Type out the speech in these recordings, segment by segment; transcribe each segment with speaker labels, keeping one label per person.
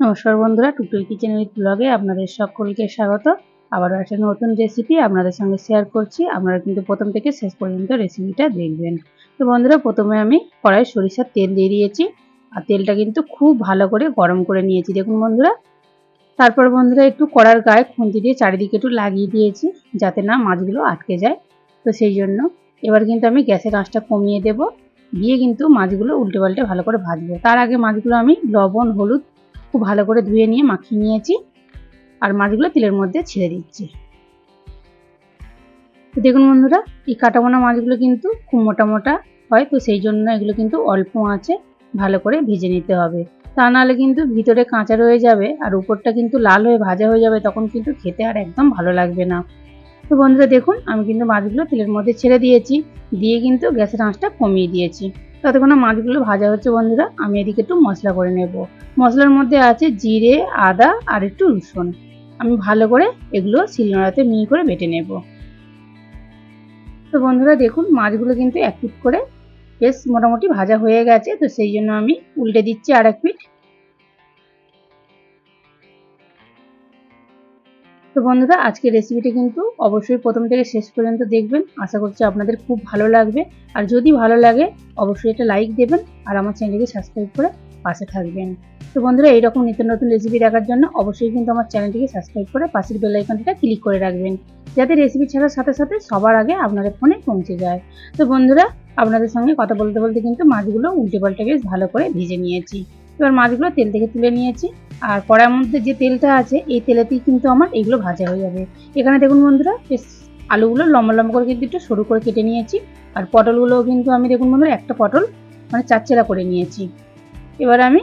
Speaker 1: নমস্কার বন্ধুরা Tutul kitchen with ব্লগে আপনাদের সকলকে স্বাগত। আবারও একটা নতুন রেসিপি আপনাদের সঙ্গে শেয়ার করছি। আপনারা কিন্তু প্রথম থেকে শেষ পর্যন্ত রেসিপিটা দেখবেন। তো বন্ধুরা, প্রথমে আমি কড়াই সরিষার তেল দিয়ে দিয়েছি। আর তেলটা কিন্তু খুব ভালো করে গরম করে নিয়েছি। দেখুন বন্ধুরা, তারপর বন্ধুরা একটু কড়ার গায়ে খুন্তি দিয়ে চারিদিকে একটু লাগিয়ে দিয়েছি, যাতে না মাছগুলো আটকে যায়। তো সেই জন্য এবার কিন্তু আমি গ্যাসের আঁচটা কমিয়ে দেব। দিয়ে কিন্তু মাছগুলো উল্টে পাল্টে ভালো করে ভাজবো। তার আগে মাছগুলো আমি লবণ, হলুদ খুব ভালো করে ধুয়ে নিয়ে মাখিয়ে নিয়েছি। আর মাছগুলো তেলের মধ্যে ছেড়ে দিচ্ছি। দেখুন বন্ধুরা, এই কাটাবোনা মাছগুলো কিন্তু খুব মোটা মোটা হয়, তো সেই জন্য এগুলো কিন্তু অল্প আঁচে ভালো করে ভেজে নিতে হবে। তা নাহলে কিন্তু ভিতরে কাঁচা রয়ে যাবে আর উপরটা কিন্তু লাল হয়ে ভাজা হয়ে যাবে, তখন কিন্তু খেতে আর একদম ভালো লাগবে না। তো বন্ধুরা দেখুন, আমি কিন্তু মাছগুলো তেলের মধ্যে ছেড়ে দিয়েছি, দিয়ে কিন্তু গ্যাসের আঁচটা কমিয়ে দিয়েছি। ততক্ষণ মাছগুলো ভাজা হচ্ছে বন্ধুরা, আমি এদিকে একটু মশলা করে নেব। মশলার মধ্যে আছে জিরে, আদা আর একটু রসুন। আমি ভালো করে এগুলো শিলনোড়াতে মিহি করে বেটে নেব। তো বন্ধুরা দেখুন, মাছগুলো কিন্তু এক পিট করে বেশ মোটামুটি ভাজা হয়ে গেছে, তো সেই জন্য আমি উল্টে দিচ্ছি আর এক পিট। তো বন্ধুরা, আজকের রেসিপিটি কিন্তু অবশ্যই প্রথম থেকে শেষ পর্যন্ত দেখবেন। আশা করছি আপনাদের খুব ভালো লাগবে। আর যদি ভালো লাগে, অবশ্যই একটা লাইক দেবেন আর আমার চ্যানেলকে সাবস্ক্রাইব করে পাশে থাকবেন। তো বন্ধুরা, এইরকম নিত্য নতুন রেসিপি দেখার জন্য অবশ্যই কিন্তু আমার চ্যানেলটিকে সাবস্ক্রাইব করে পাশের বেল আইকনটা ক্লিক করে রাখবেন। যাতে রেসিপি ছাড়ার সাথে সাথে সবার আগে আপনাদের ফোনে পৌঁছে যায়। তো বন্ধুরা, আপনাদের সঙ্গে কথা বলতে বলতে কিন্তু মাছগুলো উল্টে পাল্টে বেশ ভালো করে ভেজে নিয়েছি। এবার মাছগুলো তেল থেকে তুলে নিয়েছি। আর কড়ার মধ্যে যে তেলটা আছে, এই তেলেতেই কিন্তু আমার এগুলো ভাজা হয়ে যাবে। এখানে দেখুন বন্ধুরা আলুগুলো লম্বা লম্বা করে কিন্তু একটু সরু করে কেটে নিয়েছি। আর পটলগুলোও কিন্তু আমি দেখুন বন্ধুরা, একটা পটল মানে চারচেরা করে নিয়েছি। এবার আমি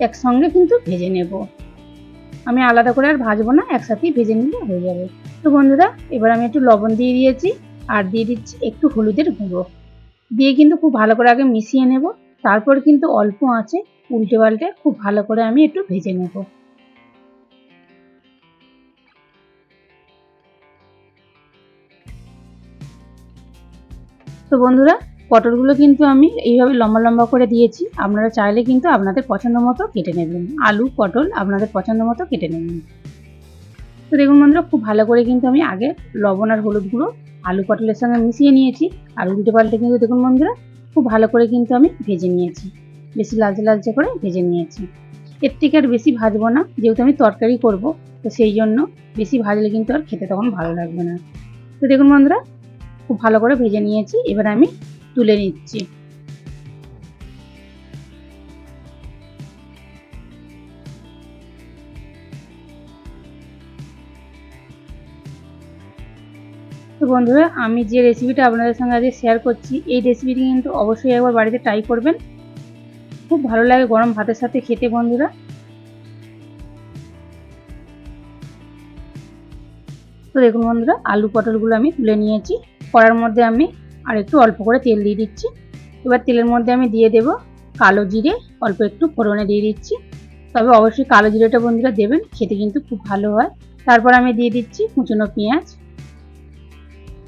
Speaker 1: একসঙ্গে কিন্তু ভেজে নেব। আমি আলাদা করে আর ভাজবো না, একসাথেই ভেজে নিলে হয়ে যাবে। তো বন্ধুরা, এবার আমি একটু লবণ দিয়ে দিয়েছি, আর দিয়ে দিচ্ছি একটু হলুদের গুঁড়ো। দিয়ে কিন্তু খুব ভালো করে আগে মিশিয়ে নেব। তারপর কিন্তু অল্প আঁচে উল্টে পাল্টে খুব ভালো করে আমি একটু ভেজে নেব। তো বন্ধুরা, পটলগুলো কিন্তু আমি এইভাবে লম্বা লম্বা করে দিয়েছি, আপনারা চাইলে কিন্তু আপনাদের পছন্দ মতো কেটে নেবেন। আলু, পটল আপনাদের পছন্দ মতো কেটে নেবেন। তো দেখুন বন্ধুরা, খুব ভালো করে কিন্তু আমি আগে লবণ আর হলুদ গুঁড়ো আলু, পটলের সঙ্গে মিশিয়ে নিয়েছি, আর উল্টে পাল্টে কিন্তু দেখুন বন্ধুরা খুব ভালো করে কিন্তু আমি ভেজে নিয়েছি। বেশি লালচে লালচে করে ভেজে নিয়েছি। এর থেকে আর বেশি ভাজবো না, যেহেতু আমি তরকারি করব, তো সেই জন্য বেশি ভাজলে কিন্তু আর খেতে তখন ভালো লাগবে না। তো দেখুন বন্ধুরা, খুব ভালো করে ভেজে নিয়েছি, এবার আমি তুলে নিচ্ছি। বন্ধুরা, আমি যে রেসিপিটা আপনাদের সঙ্গে আজকে শেয়ার করছি, এই রেসিপিটি কিন্তু অবশ্যই একবার বাড়িতে ট্রাই করবেন। খুব ভালো লাগে গরম ভাতের সাথে খেতে বন্ধুরা। তো দেখুন বন্ধুরা, আলু পটলগুলো আমি তুলে নিয়েছি। কড়ার মধ্যে আমি আর একটু অল্প করে তেল দিয়ে দিচ্ছি। এবার তেলের মধ্যে আমি দিয়ে দেব কালো জিরে, অল্প একটু ফোড়নে দিয়ে দিচ্ছি। তবে অবশ্যই কালো জিরেটা বন্ধুরা দেবেন, খেতে কিন্তু খুব ভালো হয়। তারপর আমি দিয়ে দিচ্ছি কুচনো পেঁয়াজ।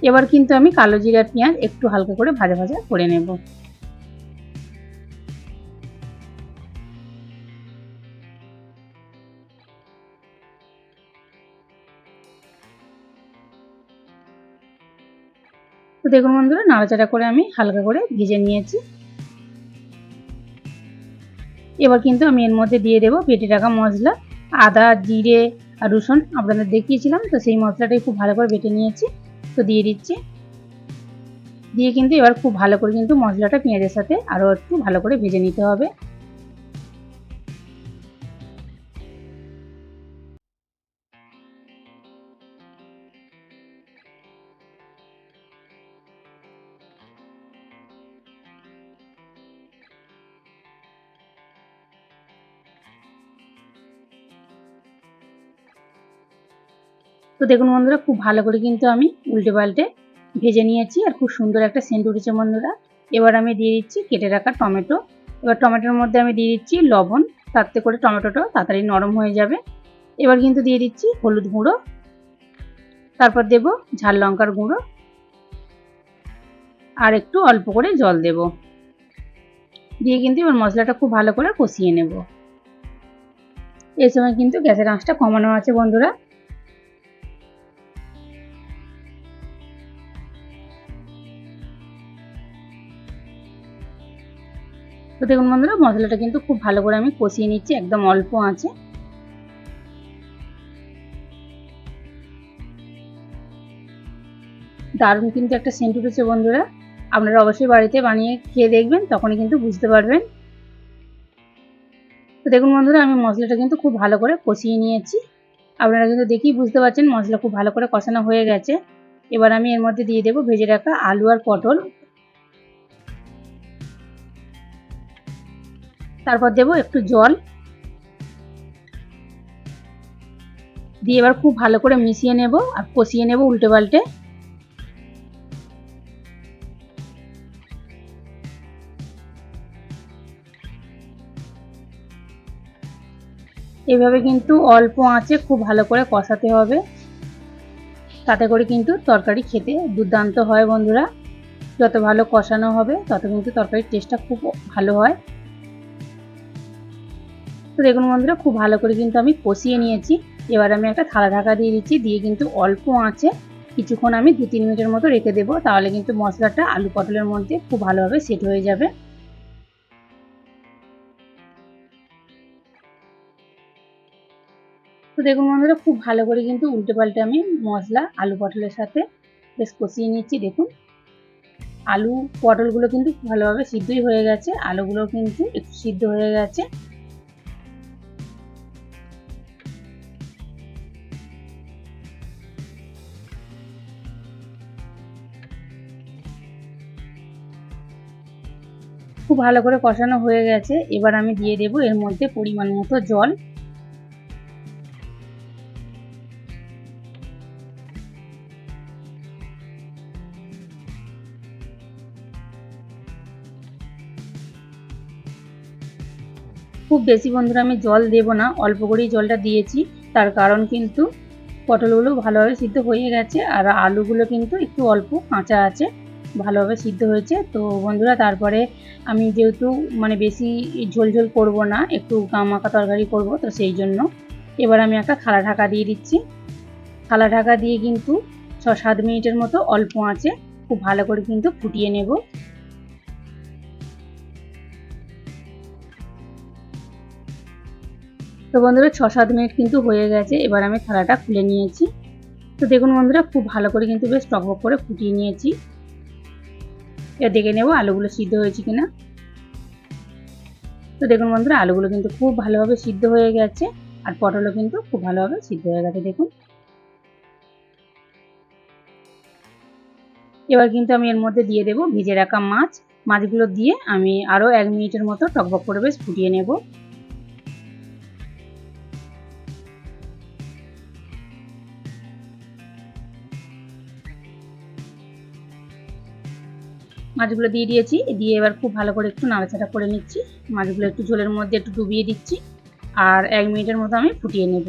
Speaker 1: এবার কিন্তু আমি কালো জিরা পেঁয়াজ একটু হালকা করে ভাজা ভাজা করে নেব। তো দেখুন বন্ধুরা, নাড়াচাড়া করে আমি হালকা করে ভেজে নিয়েছি। এবার কিন্তু আমি এর মধ্যে দিয়ে দেবো পেটে রাখা মশলা, আদা, জিরে আর রসুন। আপনাদের দেখিয়েছিলাম তো সেই মশলাটাই খুব ভালো করে বেটে নিয়েছি। তো দিয়ে দিচ্ছি। দিয়ে কিন্তু এবার খুব ভালো করে কিন্তু মশলাটা পেঁয়াজের সাথে আরও একটু ভালো করে ভেজে নিতে হবে। তো দেখুন বন্ধুরা, খুব ভালো করে কিন্তু আমি উল্টে পাল্টে ভেজে নিয়েছি আর খুব সুন্দর একটা সেন্ট উঠেছে বন্ধুরা। এবার আমি দিয়ে দিচ্ছি কেটে রাখা টমেটো। এবার টমেটোর মধ্যে আমি দিয়ে দিচ্ছি লবণ, তাতে করে টমেটোটা তাড়াতাড়ি নরম হয়ে যাবে। এবার কিন্তু দিয়ে দিচ্ছি হলুদ গুঁড়ো, তারপর দেব ঝাল লঙ্কার গুঁড়ো আর একটু অল্প করে জল দেব। দিয়ে কিন্তু এবার মশলাটা খুব ভালো করে কষিয়ে নেব। এই সময় কিন্তু গ্যাসের আঁচটা কমানো আছে বন্ধুরা। দেখুন বন্ধুরা, মশলাটা কিন্তু খুব ভালো করে আমি কষিয়ে নিচ্ছি, একদম অল্প আছে। দারুণ কিন্তু একটা সেন্ট উঠেছে বন্ধুরা। আপনারা অবশ্যই বাড়িতে বানিয়ে খেয়ে দেখবেন, তখনই কিন্তু বুঝতে পারবেন। তো দেখুন বন্ধুরা, আমি মশলাটা কিন্তু খুব ভালো করে কষিয়ে নিয়েছি। আপনারা কিন্তু দেখেই বুঝতে পারছেন মশলা খুব ভালো করে কষানো হয়ে গেছে। এবার আমি এর মধ্যে দিয়ে দেবো ভেজে রাখা আলু আর পটল। তারপর দেবো একটু জল। দিয়ে এবার খুব ভালো করে মিশিয়ে নেব আর কষিয়ে নেব উল্টে পাল্টে। এভাবে কিন্তু অল্প আঁচে খুব ভালো করে কষাতে হবে। তাতে করে কিন্তু তরকারি খেতে দুর্দান্ত হয় বন্ধুরা। যত ভালো কষানো হবে, তত কিন্তু তরকারির টেস্টটা খুব ভালো হয়। দেখুন বন্ধুরা, খুব ভালো করে কিন্তু আমি কষিয়ে নিয়েছি। এবার আমি একটা থালা ঢাকা দিয়ে দিচ্ছি, দিয়ে কিন্তু অল্প আঁচে কিছুক্ষণ আমি দু তিন মিনিটের মতো রেখে দেবো, তাহলে কিন্তু মশলাটা আলু পটলের মধ্যে খুব ভালোভাবে সেট হয়ে যাবে। তো দেখুন বন্ধুরা, খুব ভালো করে কিন্তু উল্টে পাল্টে আমি মশলা আলু পটলের সাথে বেশ কষিয়ে নিচ্ছি, দেখুন। আলু পটলগুলো কিন্তু ভালোভাবে সিদ্ধই হয়ে গেছে আলুগুলো কিন্তু একটু সিদ্ধ হয়ে গেছে। খুব ভালো করে কষানো হয়ে গেছে। এবার আমি দিয়ে দেব এর মধ্যে পরিমাণ মতো জল। খুব বেশি বন্ধুরা আমি জল দেব না, অল্প করেই জলটা দিয়েছি। তার কারণ কিন্তু পটলগুলো ভালোভাবে সিদ্ধ হয়ে গেছে আর আলুগুলো কিন্তু একটু অল্প কাঁচা আছে। ভালোভাবে সিদ্ধ হয়েছে। তো বন্ধুরা, তারপরে আমি যেহেতু মানে বেশি ঝোল ঝোল করব না, একটু গামাকা তরকারি করব, তো সেই জন্য এবার আমি একটা থালা ঢাকা দিয়ে দিচ্ছি। থালা ঢাকা দিয়ে কিন্তু ছ সাত মিনিটের মতো অল্প আছে খুব ভালো করে কিন্তু ফুটিয়ে নেব। তো বন্ধুরা ছ সাত মিনিট কিন্তু হয়ে গেছে, এবার আমি থালাটা খুলে নিয়েছি। তো দেখুন বন্ধুরা, খুব ভালো করে কিন্তু বেশ টকবক করে ফুটিয়ে নিয়েছি। এবার দেখে নেব আলুগুলো সিদ্ধ হয়েছে কিনা। তো দেখুন বন্ধুরা, আলুগুলো কিন্তু খুব ভালোভাবে সিদ্ধ হয়ে গেছে আর পটলও কিন্তু খুব ভালোভাবে সিদ্ধ হয়ে গেছে, দেখুন। এবার কিন্তু আমি এর মধ্যে দিয়ে দেব ভিজে রাখা মাছ। মাছগুলো দিয়ে আমি আরও এক মিনিটের মতো টকবক করে বেশ ফুটিয়ে নেব। মাছগুলো দিয়ে দিয়েছি। দিয়ে এবার খুব ভালো করে একটু নাড়াচাড়া করে নিচ্ছি। মাছগুলো একটু ঝোলের মধ্যে একটু ডুবিয়ে দিচ্ছি। আর এক মিনিটের মতো আমি ফুটিয়ে নেব।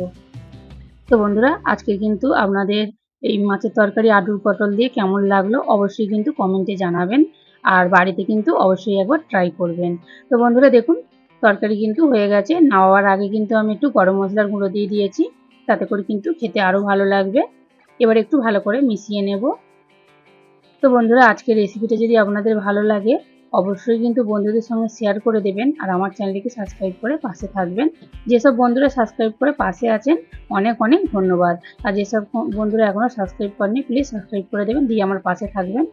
Speaker 1: তো বন্ধুরা আজকে কিন্তু আপনাদের এই মাছের তরকারি আলুর পটল দিয়ে কেমন লাগল অবশ্যই কিন্তু কমেন্টে জানাবেন। আর বাড়িতে কিন্তু অবশ্যই একবার ট্রাই করবেন। তো বন্ধুরা, দেখুন, তরকারি কিন্তু হয়ে গেছে। নাওয়ার আগে কিন্তু আমি একটু গরম মশলার গুঁড়ো দিয়ে দিয়েছি। তাতে করে কিন্তু খেতে আরও ভালো লাগবে। এবার একটু ভালো করে মিশিয়ে নেব। তো বন্ধুরা, আজকের রেসিপিটা যদি আপনাদের ভালো লাগে, অবশ্যই কিন্তু বন্ধুদের সঙ্গে শেয়ার করে দেবেন আর আমার চ্যানেলটিকে সাবস্ক্রাইব করে পাশে থাকবেন। যেসব বন্ধুরা সাবস্ক্রাইব করে পাশে আছেন, অনেক অনেক ধন্যবাদ। আর যেসব বন্ধুরা এখনও সাবস্ক্রাইব করেনি প্লিজ সাবস্ক্রাইব করে দেবেন, দিয়ে আমার পাশে থাকবেন।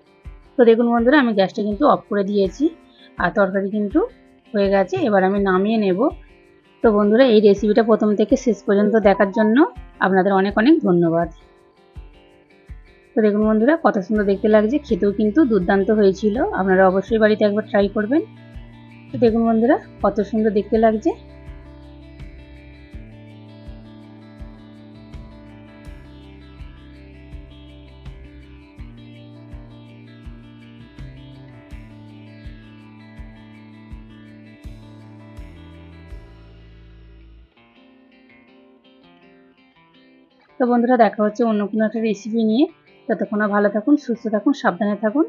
Speaker 1: তো দেখুন বন্ধুরা, আমি গ্যাসটা কিন্তু অফ করে দিয়েছি আর তরকারি কিন্তু হয়ে গেছে, এবার আমি নামিয়ে নেব। তো বন্ধুরা, এই রেসিপিটা প্রথম থেকে শেষ পর্যন্ত দেখার জন্য আপনাদের অনেক অনেক ধন্যবাদ। তো দেখুন বন্ধুরা, কত সুন্দর দেখতে লাগছে। খেতেও কিন্তু দুর্দান্ত হয়েছিল। আপনারা অবশ্যই বাড়িতে একবার ট্রাই করবেন। তো দেখুন বন্ধুরা, কত সুন্দর দেখতে লাগছে। তো বন্ধুরা, দেখা হচ্ছে অন্য কোনো একটা রেসিপি নিয়ে। ততক্ষণ ভালো থাকুন সুস্থ থাকুন সাবধানে থাকুন।